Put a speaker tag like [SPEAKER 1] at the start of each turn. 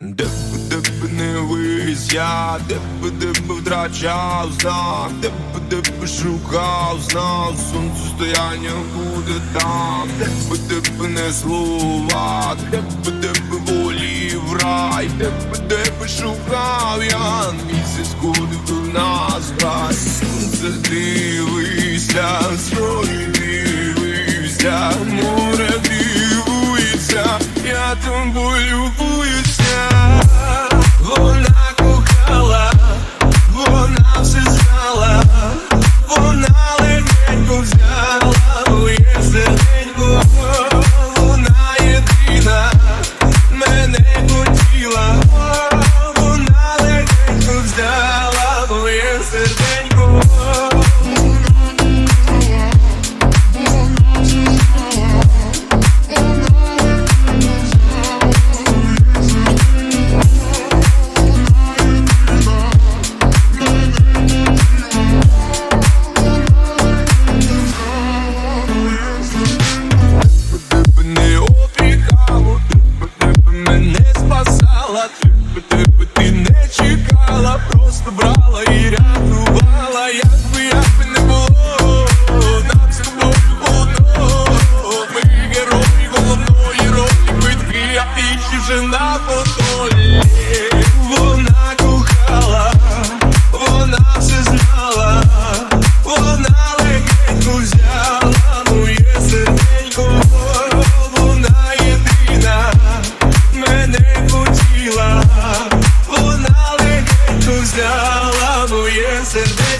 [SPEAKER 1] Де б де б не вись я, де б де б втрачав знак, де б де б шукав знак, сонцестояння буде там, де б де б не слова, де б де б волів рай, де б де б шукав я, місяць до нас, брат, сонце дивися, строї дивися, брала і рятувала, як би як би не було, нам з тобою одно, ми герої головної ролі битви, а ти жена долі. Zalamuje serdecznie